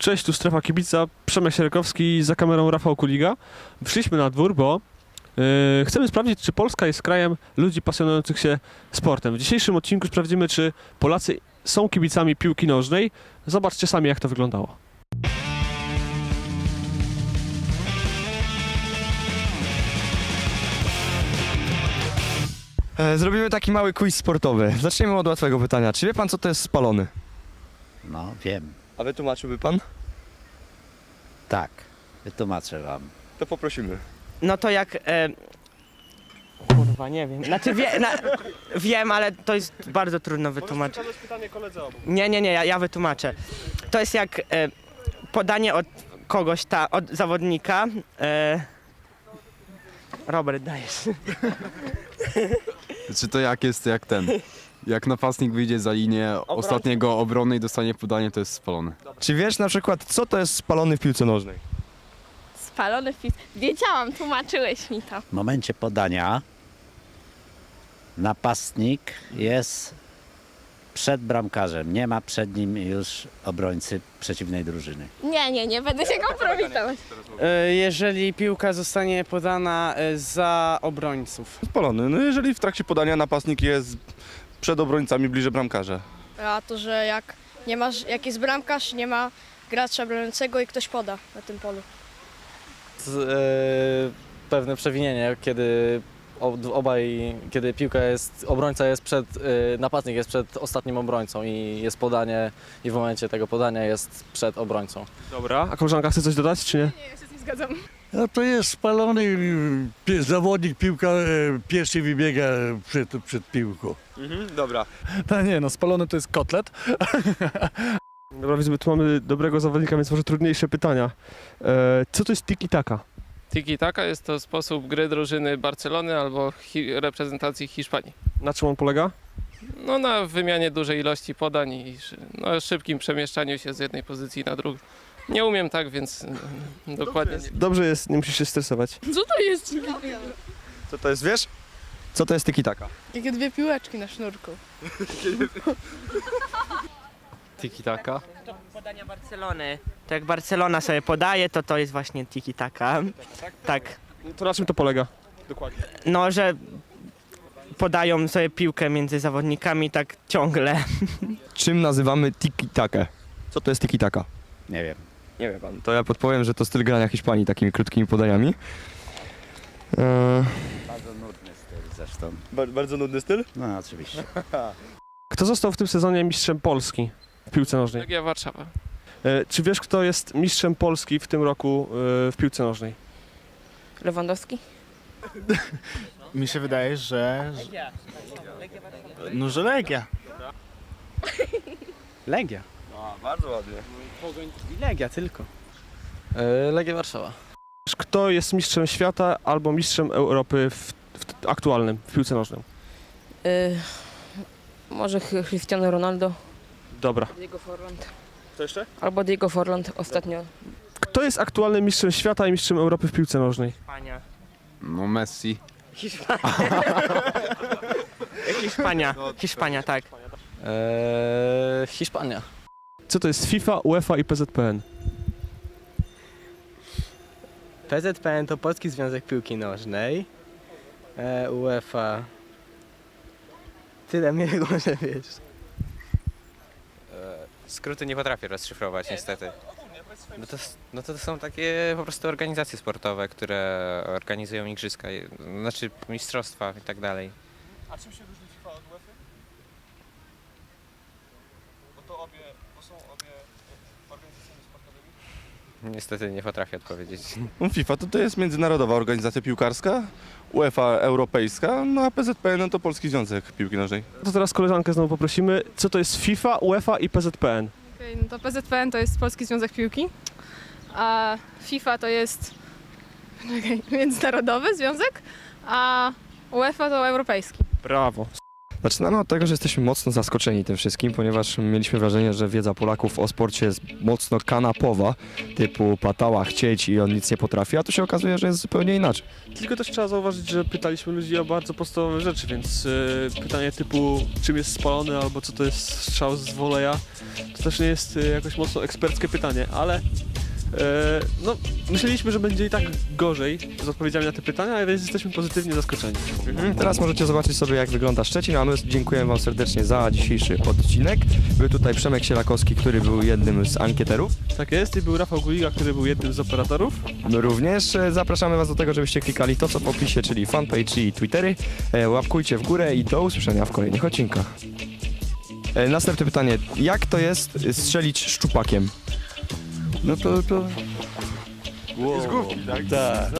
Cześć, tu Strefa Kibica, Przemek Sierakowski za kamerą Rafał Kuliga. Wyszliśmy na dwór, bo yy, chcemy sprawdzić, czy Polska jest krajem ludzi pasjonujących się sportem. W dzisiejszym odcinku sprawdzimy, czy Polacy są kibicami piłki nożnej. Zobaczcie sami, jak to wyglądało. E, Zrobimy taki mały quiz sportowy. Zaczniemy od łatwego pytania. Czy wie pan, co to jest spalony? No, wiem. A wytłumaczyłby pan? Tak. Wytłumaczę wam. To poprosimy. No to jak. E... Kurwa, nie wiem. Znaczy wie, na, wiem, ale to jest bardzo trudno wytłumaczyć. pytanie koledze obu. Nie, nie, nie, ja, ja wytłumaczę. To jest jak e, podanie od kogoś, ta, od zawodnika. E... Robert, dajesz. Czy to jak jest jak ten? Jak napastnik wyjdzie za linię ostatniego obrony i dostanie podanie, to jest spalony. Czy wiesz na przykład, co to jest spalony w piłce nożnej? Spalony wpis. Wiedziałam, tłumaczyłeś mi to. W momencie podania napastnik jest przed bramkarzem. Nie ma przed nim już obrońcy przeciwnej drużyny. Nie, nie, nie będę się kompromitować. E, jeżeli piłka zostanie podana e, za obrońców. spalony. No jeżeli w trakcie podania napastnik jest przed obrońcami bliżej bramkarza. A to, że jak nie masz, jak jest bramkarz, nie ma gracza broniącego i ktoś poda na tym polu. pewne przewinienie, kiedy ob- obaj, kiedy piłka jest, obrońca jest przed, e, napastnik jest przed ostatnim obrońcą i jest podanie i w momencie tego podania jest przed obrońcą. Dobra, a koleżanka chce coś dodać, czy nie? Nie, ja się z nim zgadzam. No to jest spalony y, pie- zawodnik, piłka e, pierwszy wybiega przed, przed piłką. Mhm, dobra. No nie, no spalony to jest kotlet. Dobra, widzimy, tu mamy dobrego zawodnika, więc może trudniejsze pytania. E, co to jest tiki-taka? Tiki-taka jest to sposób gry drużyny Barcelony albo hi- reprezentacji Hiszpanii. Na czym on polega? No na wymianie dużej ilości podań i no, szybkim przemieszczaniu się z jednej pozycji na drugą. Nie umiem tak, więc mm, dokładnie nie. Dobrze jest, nie musisz się stresować. Co to jest? Co to jest, wiesz? Co to jest tiki-taka? Jakie dwie piłeczki na sznurku. Tiki-taka? Podania Barcelony. To jak Barcelona sobie podaje, to to jest właśnie tiki-taka. Tak. To na czym to polega? Dokładnie. No, że podają sobie piłkę między zawodnikami tak ciągle. Czym nazywamy tiki-takę? Co to jest tiki-taka? Nie wiem. Nie wie pan. To ja podpowiem, że to styl grania Hiszpanii takimi krótkimi podaniami. E, Bardzo nudny styl zresztą. bardzo nudny styl? No oczywiście. Kto został w tym sezonie mistrzem Polski w piłce nożnej? Legia Warszawa. E, czy wiesz, kto jest mistrzem Polski w tym roku e, w piłce nożnej? Lewandowski? Mi się wydaje, że... No, że Legia. Legia. Bardzo ładnie. I Legia tylko. E, Legia Warszawa. Kto jest mistrzem świata albo mistrzem Europy w, w aktualnym w piłce nożnej? może Cristiano Ronaldo? Dobra. Diego Forland. Kto jeszcze? Albo Diego Forland ostatnio. Kto jest aktualnym mistrzem świata i mistrzem Europy w piłce nożnej? Hiszpania. No Messi. Hiszpania. Hiszpania. Hiszpania, tak. E, Hiszpania. Co to jest FIFA, UEFA i PZPN? PZPN to Polski Związek Piłki Nożnej. E, UEFA. Tyle mnie że wiesz. Skróty nie potrafię rozszyfrować niestety. No to, no to są takie po prostu organizacje sportowe, które organizują igrzyska, znaczy mistrzostwa i tak dalej. A czym się różni FIFA od UEFA? Bo to obie, bo są obie organizacjami sportowymi. Niestety nie potrafię odpowiedzieć. No, FIFA to, to jest międzynarodowa organizacja piłkarska, UEFA europejska, no a PZPN to Polski Związek Piłki Nożnej. To teraz koleżankę znowu poprosimy. Co to jest FIFA, UEFA i PZPN? Okay, no to PZPN to jest Polski Związek Piłki, a FIFA to jest czekaj, międzynarodowy związek, a UEFA to europejski. Brawo. Zaczynamy od tego, że jesteśmy mocno zaskoczeni tym wszystkim, ponieważ mieliśmy wrażenie, że wiedza Polaków o sporcie jest mocno kanapowa, typu patała, chcieć i on nic nie potrafi, a tu się okazuje, że jest zupełnie inaczej. Tylko też trzeba zauważyć, że pytaliśmy ludzi o bardzo podstawowe rzeczy, więc e, pytanie typu czym jest spalony albo co to jest strzał z woleja, to też nie jest e, jakoś mocno eksperckie pytanie, ale no, myśleliśmy, że będzie i tak gorzej z odpowiedziami na te pytania, więc jesteśmy pozytywnie zaskoczeni. Mhm, Teraz możecie zobaczyć sobie, jak wygląda Szczecin, a my dziękujemy Wam serdecznie za dzisiejszy odcinek. Był tutaj Przemek Sierakowski, który był jednym z ankieterów. Tak jest i był Rafał Guliga, który był jednym z operatorów. My również e, zapraszamy Was do tego, żebyście klikali to, co w opisie, czyli fanpage i Twittery. E, Łapkujcie w górę i do usłyszenia w kolejnych odcinkach. E, Następne pytanie. Jak to jest strzelić szczupakiem? No to... to... Z główki, tak? Tak.